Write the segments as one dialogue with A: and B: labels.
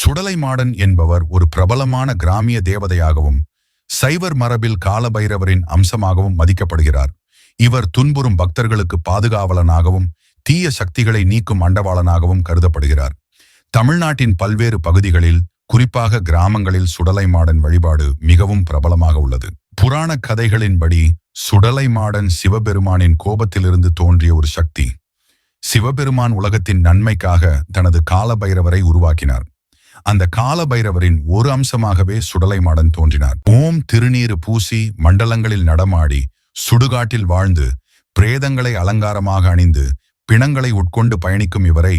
A: சுடலை modern என்பவர் ஒரு பிரபலமான கிராமிய தேவதையாகவும் சைவர் மரபில் காலபைரவரின் அம்சமாகவும் மதிக்கப்படுகிறார். இவர் துன்புறும் பக்தர்களுக்கு பாதுகாவலனாகவும் தீய சக்திகளை நீக்கும் அண்டவாளனாகவும் கருதப்படுகிறார். தமிழ்நாட்டின் பல்வேறு பகுதிகளில் குறிப்பாக கிராமங்களில் சுடலை மாடன் வழிபாடு மிகவும் பிரபலமாக உள்ளது. புராண கதைகளின்படி சுடலை மாடன் சிவபெருமானின் கோபத்திலிருந்து தோன்றிய ஒரு சக்தி. சிவபெருமான் உலகத்தின் நன்மைக்காக தனது காலபைரவரை உருவாக்கினார். அந்த காலபைரவரின் ஒரு அம்சமாகவே சுடலை மாடன் தோன்றினார். ஓம் திருநீறு பூசி மண்டலங்களில் நடமாடி சுடுகாட்டில் வாழ்ந்து பிரேதங்களை அலங்காரமாக அணிந்து பிணங்களை உட்கொண்டு பயணிக்கும் இவரை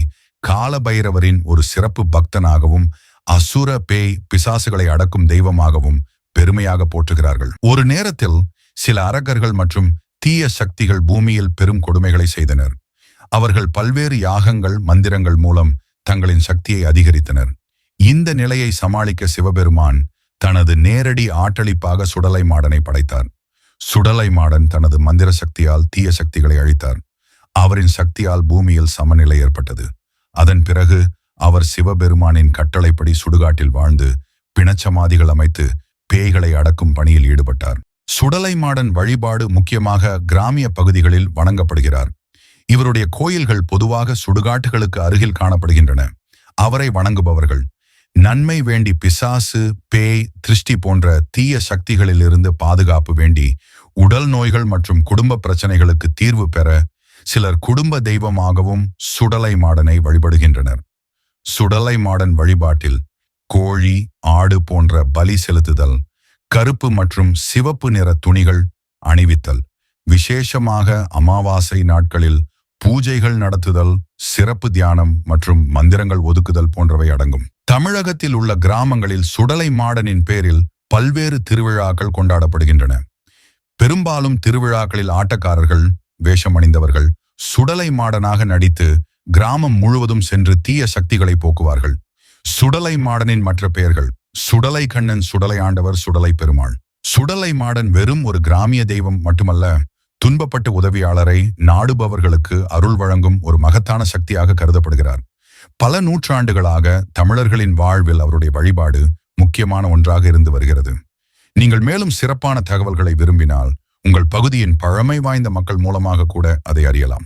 A: காலபைரவரின் ஒரு சிறப்பு பக்தனாகவும் அசுர பேய் பிசாசுகளை அடக்கும் தெய்வமாகவும் பெருமையாக போற்றுகிறார்கள். ஒரு நேரத்தில் சில அரக்கர்கள் மற்றும் தீய சக்திகள் பூமியில் பெரும் கொடுமைகளை செய்தனர். அவர்கள் பல்வேறு யாகங்கள் மந்திரங்கள் மூலம் தங்களின் சக்தியை அதிகரித்தனர். இந்த நிலையை சமாளிக்க சிவபெருமான் தனது நேரடி ஆட்டளிப்பாக சுடலை மாடனை படைத்தார். சுடலை மாடன் தனது மந்திர சக்தியால் தீய சக்திகளை அழித்தார். அவரின் சக்தியால் பூமியில் சமநிலை ஏற்பட்டது. அதன் பிறகு அவர் சிவபெருமானின் கட்டளைப்படி சுடுகாட்டில் வாழ்ந்து பிணச்சமாதிகள் அமைத்து பேய்களை அடக்கும் பணியில் ஈடுபட்டார். சுடலை மாடன் வழிபாடு முக்கியமாக கிராமிய பகுதிகளில் வணங்கப்படுகிறார். இவருடைய கோயில்கள் பொதுவாக சுடுகாட்டுகளுக்கு அருகில் காணப்படுகின்றன. அவரை வணங்குபவர்கள் நன்மை வேண்டி பிசாசு பேய் திருஷ்டி போன்ற தீய சக்திகளிலிருந்து பாதுகாப்பு வேண்டி உடல் நோய்கள் மற்றும் குடும்ப பிரச்சனைகளுக்கு தீர்வு பெற சிலர் குடும்ப தெய்வமாகவும் சுடலை மாடனை வழிபடுகின்றனர். சுடலை மாடன் வழிபாட்டில் கோழி ஆடு போன்ற பலி செலுத்துதல் கருப்பு மற்றும் சிவப்பு நிற துணிகள் அணிவித்தல் விசேஷமாக அமாவாசை நாட்களில் பூஜைகள் நடத்துதல் சிறப்பு தியானம் மற்றும் மந்திரங்கள் ஒதுக்குதல் போன்றவை அடங்கும். தமிழகத்தில் உள்ள கிராமங்களில் சுடலை மாடனின் பேரில் பல்வேறு திருவிழாக்கள் கொண்டாடப்படுகின்றன. பெரும்பாலும் திருவிழாக்களில் ஆட்டக்காரர்கள் வேஷம் அணிந்தவர்கள் சுடலை மாடனாக நடித்து கிராமம் முழுவதும் சென்று தீய சக்திகளை போக்குவார்கள். சுடலை மாடனின் மற்ற பெயர்கள் சுடலை கண்ணன் சுடலை ஆண்டவர் சுடலை பெருமாள். சுடலை மாடன் வெறும் ஒரு கிராமிய தெய்வம் மட்டுமல்ல துன்பப்பட்ட உதவியாளரை நாடுபவர்களுக்கு அருள் வழங்கும் ஒரு மகத்தான சக்தியாக கருதப்படுகிறார். பல நூற்றாண்டுகளாக தமிழர்களின் வாழ்வில் அவருடைய வழிபாடு முக்கியமான ஒன்றாக இருந்து வருகிறது. நீங்கள் மேலும் சிறப்பான தகவல்களை விரும்பினால் உங்கள் பகுதியின் பழமை வாய்ந்த மக்கள் மூலமாக கூட அதை அறியலாம்.